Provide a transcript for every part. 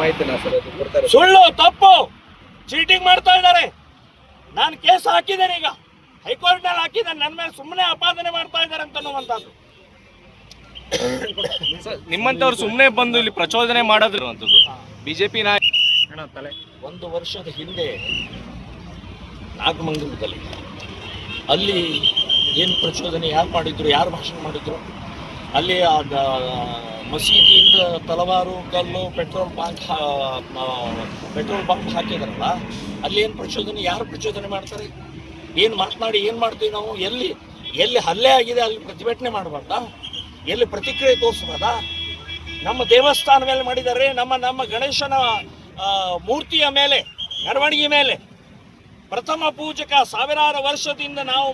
ಮಾಹಿತಿನ ಸರ್ ಅದು ಕೊಡ್ತಾರೆ ಸುಳ್ಳು ತಪ್ಪು ಚೀಟಿಂಗ್ ಮಾಡ್ತಾ ಇದ್ದಾರೆ. ನಾನು ಕೇಸ್ ಹಾಕಿದ್ದೇನೆ ಈಗ. ಹೈಕೋರ್ಟ್ನಲ್ಲಿ ಹಾಕಿದ್ದೇನೆ. ನನ್ನ ಮೇಲೆ ಸುಮ್ಮನೆ ಅಪಾದನೆ ಮಾಡ್ತಾ ಇದ್ದಾರೆ ಅಂತ ಅನ್ನುವಂಥದ್ದು. ನಿಮ್ಮಂತವ್ರು ಸುಮ್ಮನೆ ಬಂದು ಇಲ್ಲಿ ಪ್ರಚೋದನೆ ಮಾಡೋದಿರುವಂಥದ್ದು. ಬಿಜೆಪಿ ನಾಯಕ ಒಂದು ವರ್ಷದ ಹಿಂದೆ ನಾಗಮಂಗಲದಲ್ಲಿ ಅಲ್ಲಿ ಏನು ಪ್ರಚೋದನೆ ಯಾರು ಮಾಡಿದ್ರು ಯಾರು ಭಾಷಣ ಮಾಡಿದ್ರು? ಅಲ್ಲಿ ಆ ಮಸೀದಿಯಿಂದ ತಲವಾರು ಕಲ್ಲು ಪೆಟ್ರೋಲ್ ಬಾಂಕ್ ಪೆಟ್ರೋಲ್ ಬಾಂಬ್ ಹಾಕಿದ್ರಲ್ಲ, ಅಲ್ಲಿ ಏನು ಪ್ರಚೋದನೆ, ಯಾರು ಪ್ರಚೋದನೆ ಮಾಡ್ತಾರೆ? ಏನು ಮಾತನಾಡಿ, ಏನು ಮಾಡ್ತೀವಿ ನಾವು? ಎಲ್ಲಿ ಎಲ್ಲಿ ಹಲ್ಲೆ ಆಗಿದೆ, ಅಲ್ಲಿ ಪ್ರತಿಭಟನೆ ಮಾಡಬಾರ್ದಾ? ಎಲ್ಲಿ ಪ್ರತಿಕ್ರಿಯೆ ತೋರಿಸ್ಬಾರ್ದಾ? ನಮ್ಮ ದೇವಸ್ಥಾನ ಮೇಲೆ ಮಾಡಿದ್ದಾರೆ, ನಮ್ಮ ನಮ್ಮ ಗಣೇಶನ ಮೂರ್ತಿಯ ಮೇಲೆ, ಮೆರವಣಿಗೆ ಮೇಲೆ. ಪ್ರಥಮ ಪೂಜಕ ಸಾವಿರಾರು ವರ್ಷದಿಂದ ನಾವು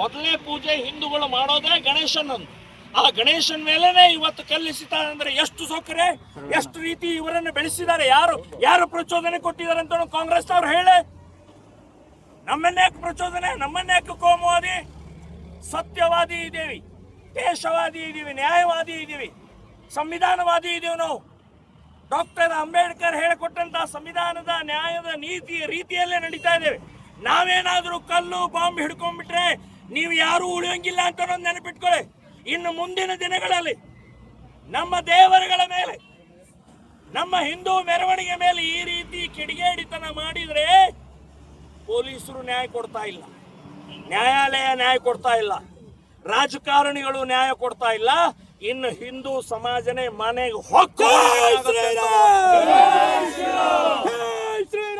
ಮೊದಲನೇ ಪೂಜೆ ಹಿಂದೂಗಳು ಮಾಡೋದೇ ಗಣೇಶನನ್ನು. ಆ ಗಣೇಶನ ಮೇಲೇನೆ ಇವತ್ತು ಕಲ್ಲಿಸಿದ್ದಾರೆ ಅಂದ್ರೆ ಎಷ್ಟು ಸೌಕರ್ಯ? ಎಷ್ಟು ರೀತಿ ಇವರನ್ನು ಬೆಳೆಸಿದ್ದಾರೆ? ಯಾರು ಯಾರು ಪ್ರಚೋದನೆ ಕೊಟ್ಟಿದ್ದಾರೆ ಅಂತ ಕಾಂಗ್ರೆಸ್ ಅವ್ರು ಹೇಳಿ? ನಮ್ಮನ್ನೇ ಯಾಕೆ ಪ್ರಚೋದನೆ? ನಮ್ಮನ್ನೇ ಯಾಕೆ ಕೋಮುವಾದಿ? ಸತ್ಯವಾದಿ ಇದ್ದೀವಿ, ದೇಶವಾದಿ ಇದ್ದೀವಿ, ನ್ಯಾಯವಾದಿ ಇದ್ದೀವಿ, ಸಂವಿಧಾನವಾದಿ ಇದ್ದೀವಿ ನಾವು. ಡಾಕ್ಟರ್ ಅಂಬೇಡ್ಕರ್ ಹೇಳಿಕೊಟ್ಟಂತಹ ಸಂವಿಧಾನದ ನ್ಯಾಯದ ನೀತಿಯ ರೀತಿಯಲ್ಲೇ ನಡೀತಾ ಇದ್ದೇವೆ. ನಾವೇನಾದರೂ ಕಲ್ಲು, ಬಾಂಬ್ ಹಿಡ್ಕೊಂಡ್ಬಿಟ್ರೆ ನೀವು ಯಾರೂ ಉಳಿಯೋಂಗಿಲ್ಲ ಅಂತ ನೆನಪಿಟ್ಕೊಳ್ಳಿ. ಇನ್ನು ಮುಂದಿನ ದಿನಗಳಲ್ಲಿ ನಮ್ಮ ದೇವರುಗಳ ಮೇಲೆ, ನಮ್ಮ ಹಿಂದೂ ಮೆರವಣಿಗೆ ಮೇಲೆ ಈ ರೀತಿ ಕಿಡಿಗೇಡಿತನ ಮಾಡಿದ್ರೆ ಪೊಲೀಸರು ನ್ಯಾಯ ಕೊಡ್ತಾ ಇಲ್ಲ. ನ್ಯಾಯಾಲಯ ನ್ಯಾಯ ಕೊಡ್ತಾ ಇಲ್ಲ. ರಾಜಕಾರಣಿಗಳು ನ್ಯಾಯ ಕೊಡ್ತಾ ಇಲ್ಲ. ಇನ್ನು ಹಿಂದೂ ಸಮಾಜನೇ ಮನೆಗೆ ಹೊಕ್ಕು